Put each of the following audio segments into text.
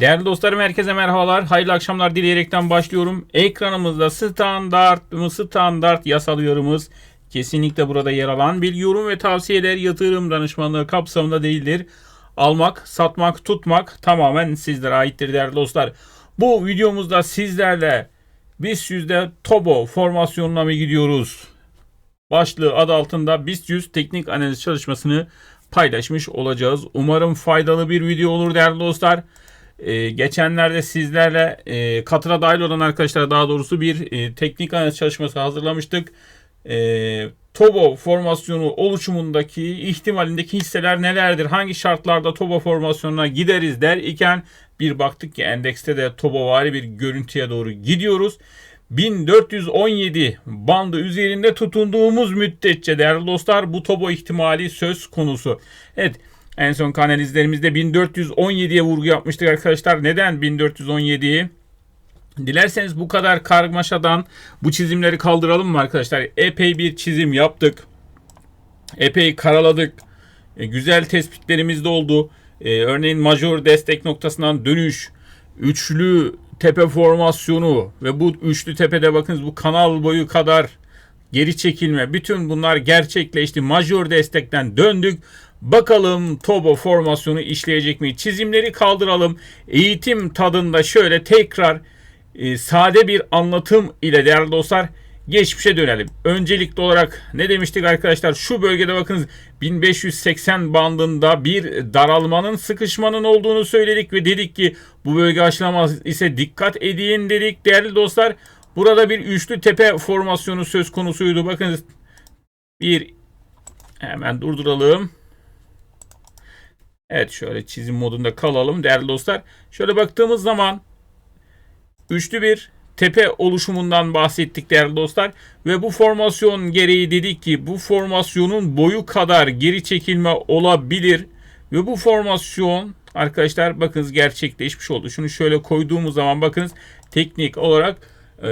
Değerli dostlarım herkese merhabalar. Hayırlı akşamlar dileyerekten başlıyorum. Ekranımızda standart mı standart yasal yorumumuz kesinlikle burada yer alan bir yorum ve tavsiyeler yatırım danışmanlığı kapsamında değildir. Almak, satmak, tutmak tamamen sizlere aittir değerli dostlar. Bu videomuzda sizlerle BIST yüzde Tobo formasyonuna mı gidiyoruz? Başlığı adı altında BIST 100 teknik analiz çalışmasını paylaşmış olacağız. Umarım faydalı bir video olur değerli dostlar. Ee, geçenlerde sizlerle e, katıra dahil olan arkadaşlara daha doğrusu bir e, teknik analiz çalışması hazırlamıştık. E, Tobo formasyonu oluşumundaki ihtimalindeki hisseler nelerdir? Hangi şartlarda Tobo formasyonuna gideriz der iken bir baktık ki endekste de Tobo vari bir görüntüye doğru gidiyoruz. 1417 bandı üzerinde tutunduğumuz müddetçe değerli dostlar bu Tobo ihtimali söz konusu. Evet en son analizlerimizde 1417'ye vurgu yapmıştık arkadaşlar. Neden 1417'yi? Dilerseniz bu kadar karmaşadan bu çizimleri kaldıralım mı arkadaşlar? Epey bir çizim yaptık. Epey karaladık. E, güzel tespitlerimiz de oldu. E, örneğin major destek noktasından dönüş, üçlü tepe formasyonu ve bu üçlü tepede bakınız bu kanal boyu kadar geri çekilme. Bütün bunlar gerçekleşti. Major destekten döndük. Bakalım Tobo formasyonu işleyecek mi? Çizimleri kaldıralım. Eğitim tadında şöyle tekrar e, sade bir anlatım ile değerli dostlar geçmişe dönelim. Öncelikli olarak ne demiştik arkadaşlar? Şu bölgede bakınız 1580 bandında bir daralmanın sıkışmanın olduğunu söyledik ve dedik ki bu bölge aşılamaz ise dikkat edin dedik değerli dostlar. Burada bir üçlü tepe formasyonu söz konusuydu. Bakınız bir hemen durduralım. Evet şöyle çizim modunda kalalım değerli dostlar. Şöyle baktığımız zaman üçlü bir tepe oluşumundan bahsettik değerli dostlar. Ve bu formasyon gereği dedik ki bu formasyonun boyu kadar geri çekilme olabilir. Ve bu formasyon arkadaşlar bakınız gerçekleşmiş oldu. Şunu şöyle koyduğumuz zaman bakınız teknik olarak e,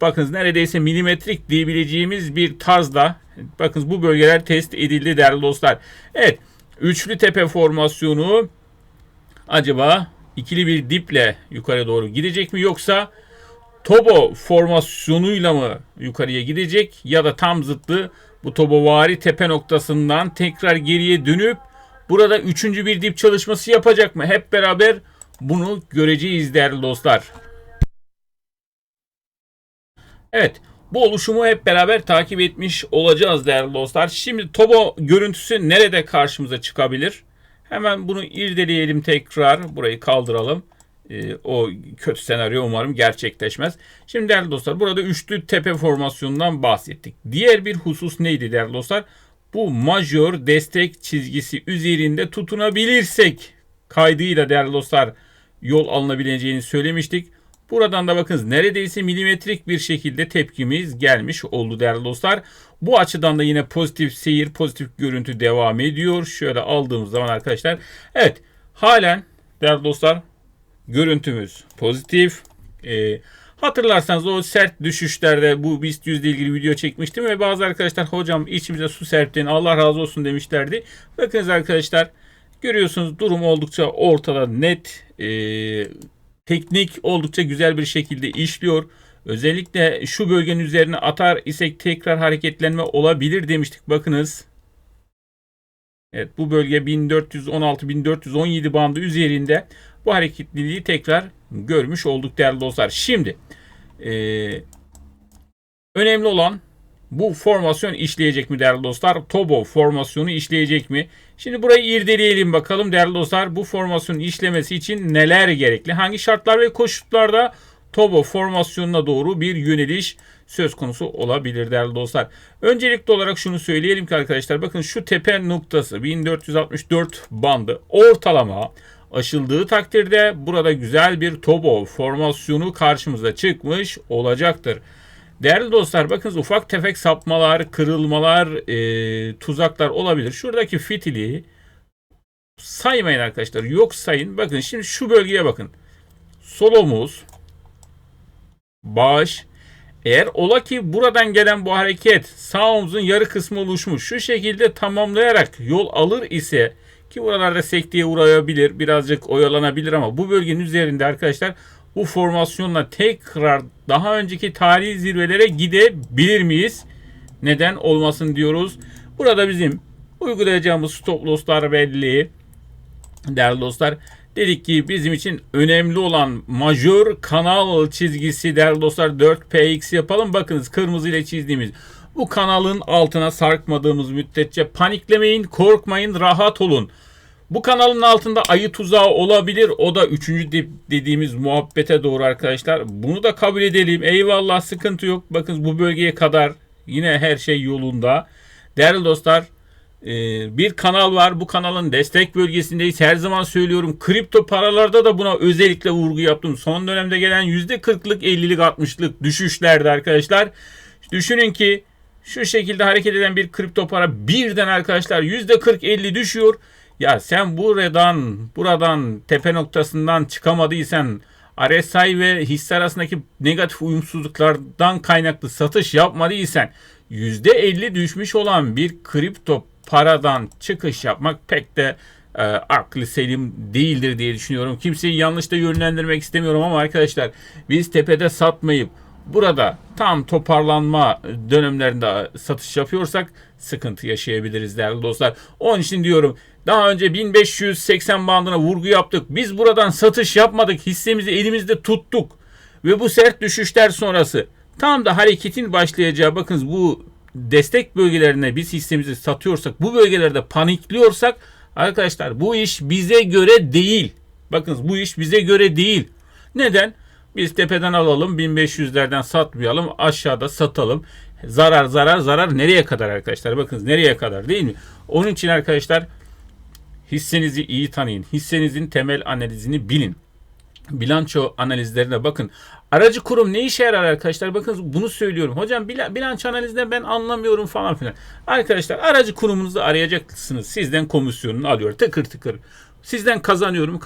bakınız neredeyse milimetrik diyebileceğimiz bir tarzda bakınız bu bölgeler test edildi değerli dostlar. Evet üçlü tepe formasyonu acaba ikili bir diple yukarı doğru gidecek mi yoksa Tobo formasyonuyla mı yukarıya gidecek ya da tam zıttı bu Tobovari tepe noktasından tekrar geriye dönüp burada üçüncü bir dip çalışması yapacak mı? Hep beraber bunu göreceğiz değerli dostlar. Evet bu oluşumu hep beraber takip etmiş olacağız değerli dostlar. Şimdi Tobo görüntüsü nerede karşımıza çıkabilir? Hemen bunu irdeleyelim tekrar. Burayı kaldıralım. Ee, o kötü senaryo umarım gerçekleşmez. Şimdi değerli dostlar burada üçlü tepe formasyonundan bahsettik. Diğer bir husus neydi değerli dostlar? Bu majör destek çizgisi üzerinde tutunabilirsek kaydıyla değerli dostlar yol alınabileceğini söylemiştik. Buradan da bakınız neredeyse milimetrik bir şekilde tepkimiz gelmiş oldu değerli dostlar. Bu açıdan da yine pozitif seyir, pozitif görüntü devam ediyor. Şöyle aldığımız zaman arkadaşlar. Evet halen değerli dostlar görüntümüz pozitif. Ee, hatırlarsanız o sert düşüşlerde bu BIST yüzde ilgili video çekmiştim ve bazı arkadaşlar hocam içimize su serptin Allah razı olsun demişlerdi. Bakınız arkadaşlar görüyorsunuz durum oldukça ortada net. Ee, teknik oldukça güzel bir şekilde işliyor. Özellikle şu bölgenin üzerine atar isek tekrar hareketlenme olabilir demiştik. Bakınız. Evet bu bölge 1416-1417 bandı üzerinde bu hareketliliği tekrar görmüş olduk değerli dostlar. Şimdi e, önemli olan bu formasyon işleyecek mi değerli dostlar? Tobo formasyonu işleyecek mi? Şimdi burayı irdeleyelim bakalım değerli dostlar. Bu formasyonun işlemesi için neler gerekli? Hangi şartlar ve koşullarda Tobo formasyonuna doğru bir yöneliş söz konusu olabilir değerli dostlar. Öncelikli olarak şunu söyleyelim ki arkadaşlar bakın şu tepe noktası 1464 bandı ortalama aşıldığı takdirde burada güzel bir Tobo formasyonu karşımıza çıkmış olacaktır. Değerli dostlar bakınız ufak tefek sapmalar, kırılmalar, e, tuzaklar olabilir. Şuradaki fitili saymayın arkadaşlar. Yok sayın. Bakın şimdi şu bölgeye bakın. Sol omuz, baş. Eğer ola ki buradan gelen bu hareket sağ omuzun yarı kısmı oluşmuş. Şu şekilde tamamlayarak yol alır ise Ki buralarda sekteye uğrayabilir, birazcık oyalanabilir ama bu bölgenin üzerinde arkadaşlar bu formasyonla tekrar daha önceki tarihi zirvelere gidebilir miyiz? Neden olmasın diyoruz. Burada bizim uygulayacağımız stop losslar belli. Değerli dostlar dedik ki bizim için önemli olan majör kanal çizgisi değerli dostlar 4px yapalım. Bakınız kırmızı ile çizdiğimiz bu kanalın altına sarkmadığımız müddetçe paniklemeyin, korkmayın, rahat olun. Bu kanalın altında ayı tuzağı olabilir. O da üçüncü dip dediğimiz muhabbete doğru arkadaşlar. Bunu da kabul edelim. Eyvallah sıkıntı yok. Bakın bu bölgeye kadar yine her şey yolunda. Değerli dostlar e, bir kanal var. Bu kanalın destek bölgesindeyiz. Her zaman söylüyorum. Kripto paralarda da buna özellikle vurgu yaptım. Son dönemde gelen %40'lık 50'lik 60'lık düşüşlerde arkadaşlar. Düşünün ki şu şekilde hareket eden bir kripto para birden arkadaşlar %40-50 düşüyor. Ya sen buradan buradan tepe noktasından çıkamadıysan RSI ve hisse arasındaki negatif uyumsuzluklardan kaynaklı satış yapmadıysan %50 düşmüş olan bir kripto paradan çıkış yapmak pek de e, aklı selim değildir diye düşünüyorum. Kimseyi yanlış da yönlendirmek istemiyorum ama arkadaşlar biz tepede satmayıp burada tam toparlanma dönemlerinde satış yapıyorsak sıkıntı yaşayabiliriz değerli dostlar. Onun için diyorum daha önce 1580 bandına vurgu yaptık. Biz buradan satış yapmadık. Hissemizi elimizde tuttuk. Ve bu sert düşüşler sonrası tam da hareketin başlayacağı bakınız bu destek bölgelerine biz hissemizi satıyorsak bu bölgelerde panikliyorsak arkadaşlar bu iş bize göre değil. Bakınız bu iş bize göre değil. Neden? Biz tepeden alalım 1500'lerden satmayalım aşağıda satalım. Zarar zarar zarar nereye kadar arkadaşlar? Bakınız nereye kadar değil mi? Onun için arkadaşlar hissenizi iyi tanıyın. Hissenizin temel analizini bilin. Bilanço analizlerine bakın. Aracı kurum ne işe yarar arkadaşlar? Bakın bunu söylüyorum. Hocam bilanço analizinde ben anlamıyorum falan filan. Arkadaşlar aracı kurumunuzu arayacaksınız. Sizden komisyonunu alıyor. Tıkır tıkır. Sizden kazanıyor mu?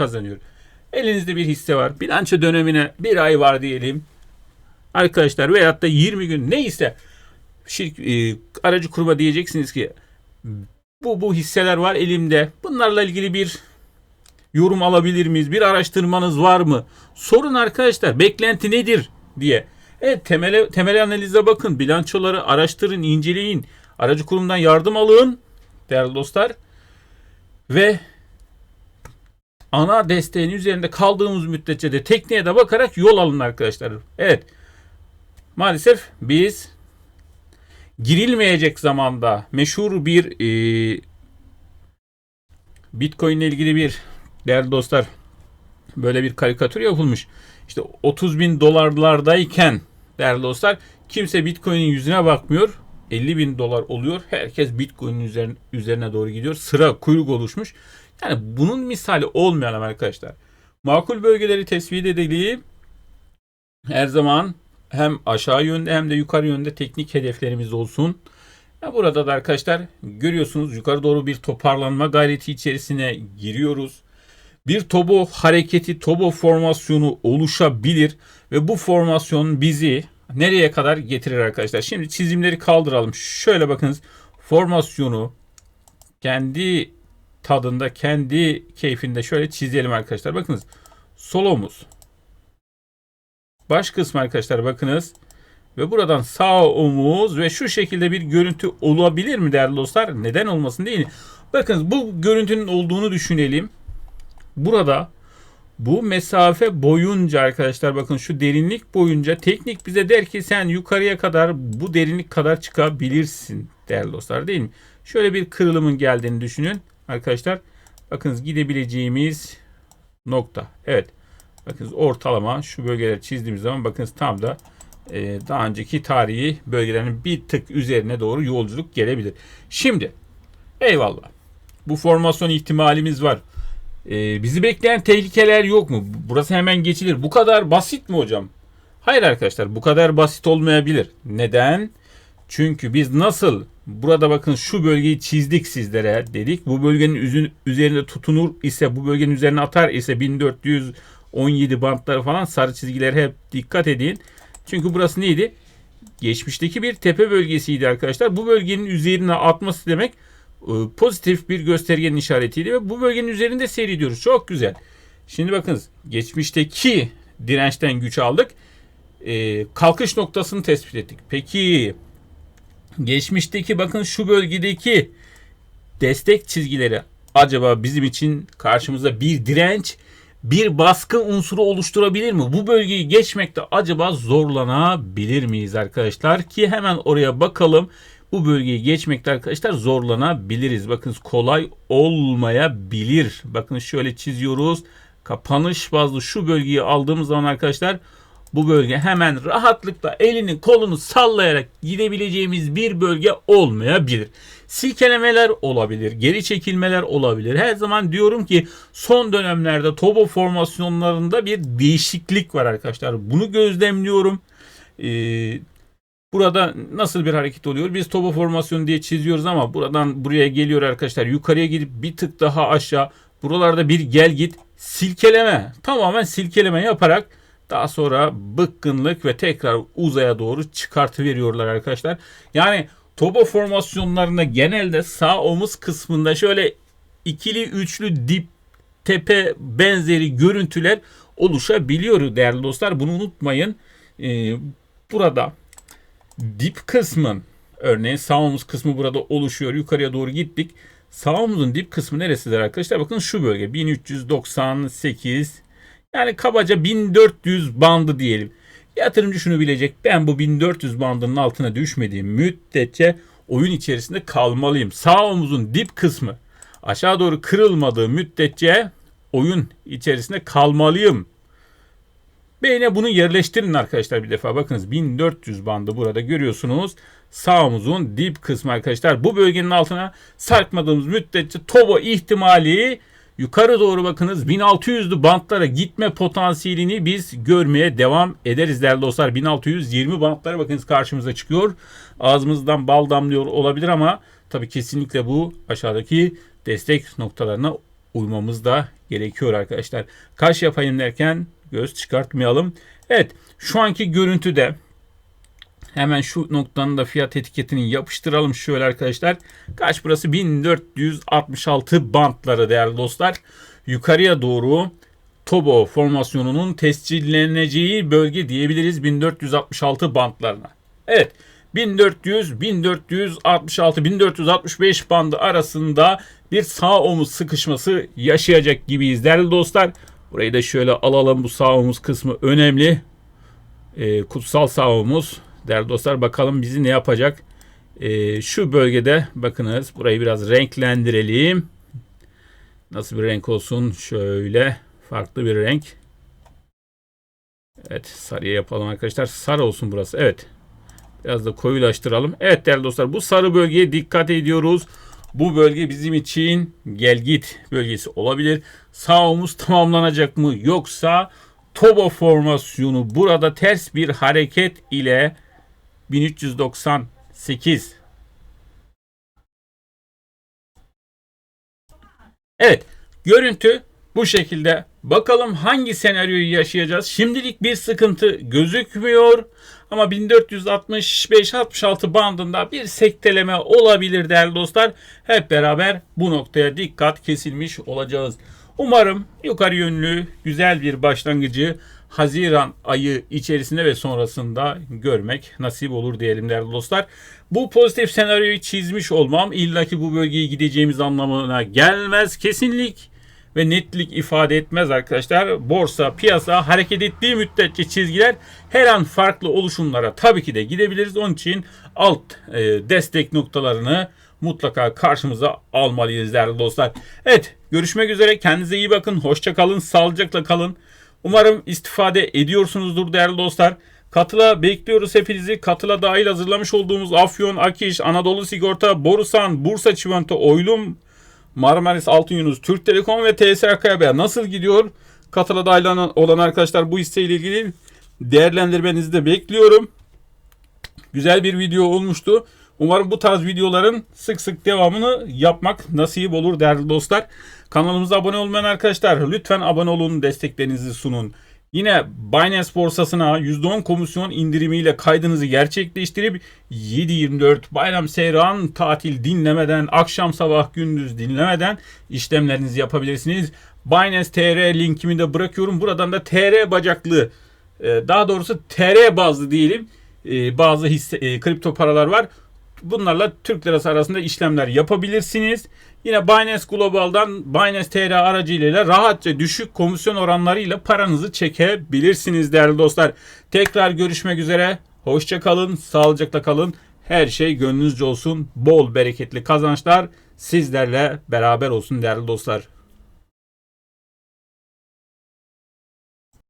Elinizde bir hisse var. Bilanço dönemine bir ay var diyelim. Arkadaşlar veyahut da 20 gün neyse şirk, e, aracı kuruma diyeceksiniz ki bu bu hisseler var elimde. Bunlarla ilgili bir yorum alabilir miyiz? Bir araştırmanız var mı? Sorun arkadaşlar. Beklenti nedir diye. Evet temel temel analize bakın. Bilançoları araştırın, inceleyin. Aracı kurumdan yardım alın değerli dostlar. Ve ana desteğin üzerinde kaldığımız müddetçe de tekniğe de bakarak yol alın arkadaşlar. Evet. Maalesef biz girilmeyecek zamanda meşhur bir e, Bitcoin ile ilgili bir değerli dostlar böyle bir karikatür yapılmış. İşte 30 bin dolarlardayken değerli dostlar kimse Bitcoin'in yüzüne bakmıyor. 50 bin dolar oluyor. Herkes Bitcoin'in üzerine, üzerine doğru gidiyor. Sıra kuyruk oluşmuş. Yani bunun misali olmayalım arkadaşlar. Makul bölgeleri tespit edelim. Her zaman hem aşağı yönde hem de yukarı yönde teknik hedeflerimiz olsun. Burada da arkadaşlar görüyorsunuz yukarı doğru bir toparlanma gayreti içerisine giriyoruz. Bir tobo hareketi, tobo formasyonu oluşabilir ve bu formasyon bizi nereye kadar getirir arkadaşlar? Şimdi çizimleri kaldıralım. Şöyle bakınız formasyonu kendi tadında, kendi keyfinde şöyle çizelim arkadaşlar. Bakınız sol omuz. Baş kısmı arkadaşlar bakınız. Ve buradan sağ omuz ve şu şekilde bir görüntü olabilir mi değerli dostlar? Neden olmasın değil mi? Bakın bu görüntünün olduğunu düşünelim. Burada bu mesafe boyunca arkadaşlar bakın şu derinlik boyunca teknik bize der ki sen yukarıya kadar bu derinlik kadar çıkabilirsin değerli dostlar değil mi? Şöyle bir kırılımın geldiğini düşünün arkadaşlar. Bakınız gidebileceğimiz nokta. Evet. Bakınız ortalama şu bölgeleri çizdiğimiz zaman bakınız tam da e, daha önceki tarihi bölgelerin bir tık üzerine doğru yolculuk gelebilir. Şimdi eyvallah. Bu formasyon ihtimalimiz var. E, bizi bekleyen tehlikeler yok mu? Burası hemen geçilir. Bu kadar basit mi hocam? Hayır arkadaşlar bu kadar basit olmayabilir. Neden? Çünkü biz nasıl burada bakın şu bölgeyi çizdik sizlere dedik. Bu bölgenin üzerinde tutunur ise bu bölgenin üzerine atar ise 1417 bantları falan sarı çizgiler hep dikkat edin. Çünkü burası neydi? Geçmişteki bir tepe bölgesiydi arkadaşlar. Bu bölgenin üzerine atması demek e, pozitif bir göstergenin işaretiydi ve bu bölgenin üzerinde seyrediyoruz. Çok güzel. Şimdi bakınız geçmişteki dirençten güç aldık. E, kalkış noktasını tespit ettik. Peki geçmişteki bakın şu bölgedeki destek çizgileri acaba bizim için karşımızda bir direnç, bir baskı unsuru oluşturabilir mi? Bu bölgeyi geçmekte acaba zorlanabilir miyiz arkadaşlar? Ki hemen oraya bakalım. Bu bölgeyi geçmekte arkadaşlar zorlanabiliriz. Bakın kolay olmayabilir. Bakın şöyle çiziyoruz. Kapanış bazlı şu bölgeyi aldığımız zaman arkadaşlar bu bölge hemen rahatlıkla elini kolunu sallayarak gidebileceğimiz bir bölge olmayabilir. Silkelemeler olabilir, geri çekilmeler olabilir. Her zaman diyorum ki son dönemlerde tobo formasyonlarında bir değişiklik var arkadaşlar. Bunu gözlemliyorum. Ee, Burada nasıl bir hareket oluyor? Biz tobo formasyonu diye çiziyoruz ama buradan buraya geliyor arkadaşlar. Yukarıya gidip bir tık daha aşağı. Buralarda bir gel git silkeleme. Tamamen silkeleme yaparak daha sonra bıkkınlık ve tekrar uzaya doğru çıkartı veriyorlar arkadaşlar. Yani tobo formasyonlarında genelde sağ omuz kısmında şöyle ikili üçlü dip tepe benzeri görüntüler oluşabiliyor değerli dostlar. Bunu unutmayın. Ee, burada dip kısmın örneğin sağ omuz kısmı burada oluşuyor. Yukarıya doğru gittik. Sağ omuzun dip kısmı neresidir arkadaşlar? Bakın şu bölge 1398 yani kabaca 1400 bandı diyelim. Yatırımcı şunu bilecek. Ben bu 1400 bandının altına düşmediğim müddetçe oyun içerisinde kalmalıyım. Sağ omuzun dip kısmı aşağı doğru kırılmadığı müddetçe oyun içerisinde kalmalıyım. Beyne bunu yerleştirin arkadaşlar bir defa. Bakınız 1400 bandı burada görüyorsunuz. Sağ omuzun dip kısmı arkadaşlar. Bu bölgenin altına sarkmadığımız müddetçe Tobo ihtimali yukarı doğru bakınız 1600'lü bantlara gitme potansiyelini biz görmeye devam ederiz değerli dostlar. 1620 bantlara bakınız karşımıza çıkıyor. Ağzımızdan bal damlıyor olabilir ama tabii kesinlikle bu aşağıdaki destek noktalarına uymamız da gerekiyor arkadaşlar. Kaç yapayım derken göz çıkartmayalım. Evet şu anki görüntüde hemen şu noktanın da fiyat etiketini yapıştıralım şöyle arkadaşlar. Kaç burası 1466 bantları değerli dostlar. Yukarıya doğru Tobo formasyonunun tescilleneceği bölge diyebiliriz 1466 bantlarına. Evet 1400, 1466, 1465 bandı arasında bir sağ omuz sıkışması yaşayacak gibiyiz değerli dostlar. Burayı da şöyle alalım. Bu sağ omuz kısmı önemli. Ee, kutsal sağ omuz. Değerli dostlar bakalım bizi ne yapacak. Ee, şu bölgede bakınız burayı biraz renklendirelim. Nasıl bir renk olsun? Şöyle farklı bir renk. Evet sarıya yapalım arkadaşlar. Sarı olsun burası. Evet. Biraz da koyulaştıralım. Evet değerli dostlar bu sarı bölgeye dikkat ediyoruz. Bu bölge bizim için gel git bölgesi olabilir. Sağ omuz tamamlanacak mı yoksa Tobo formasyonu burada ters bir hareket ile 1398 Evet görüntü bu şekilde. Bakalım hangi senaryoyu yaşayacağız. Şimdilik bir sıkıntı gözükmüyor. Ama 1465-66 bandında bir sekteleme olabilir değerli dostlar. Hep beraber bu noktaya dikkat kesilmiş olacağız. Umarım yukarı yönlü güzel bir başlangıcı Haziran ayı içerisinde ve sonrasında görmek nasip olur diyelim değerli dostlar. Bu pozitif senaryoyu çizmiş olmam illaki bu bölgeye gideceğimiz anlamına gelmez. Kesinlik ve netlik ifade etmez arkadaşlar. Borsa, piyasa hareket ettiği müddetçe çizgiler her an farklı oluşumlara tabii ki de gidebiliriz. Onun için alt e, destek noktalarını mutlaka karşımıza almalıyız değerli dostlar. Evet görüşmek üzere kendinize iyi bakın. Hoşça kalın, sağlıcakla kalın. Umarım istifade ediyorsunuzdur değerli dostlar. Katıla bekliyoruz hepinizi. Katıla dahil hazırlamış olduğumuz Afyon, Akiş, Anadolu Sigorta, Borusan, Bursa Çimento, Oylum, Marmaris Altın Yunus, Türk Telekom ve TSK Haber nasıl gidiyor? Katıla dahil olan arkadaşlar bu hisseyle ilgili değerlendirmenizi de bekliyorum. Güzel bir video olmuştu. Umarım bu tarz videoların sık sık devamını yapmak nasip olur değerli dostlar. Kanalımıza abone olmayan arkadaşlar lütfen abone olun, desteklerinizi sunun. Yine Binance borsasına %10 komisyon indirimiyle kaydınızı gerçekleştirip 7-24 bayram seyran tatil dinlemeden akşam sabah gündüz dinlemeden işlemlerinizi yapabilirsiniz. Binance TR linkimi de bırakıyorum. Buradan da TR bacaklı e, daha doğrusu TR bazlı diyelim e, bazı hisse, e, kripto paralar var. Bunlarla Türk lirası arasında işlemler yapabilirsiniz. Yine Binance Global'dan Binance TR aracılığıyla rahatça düşük komisyon oranlarıyla paranızı çekebilirsiniz değerli dostlar. Tekrar görüşmek üzere. Hoşça kalın, sağlıcakla kalın. Her şey gönlünüzce olsun. Bol bereketli kazançlar sizlerle beraber olsun değerli dostlar.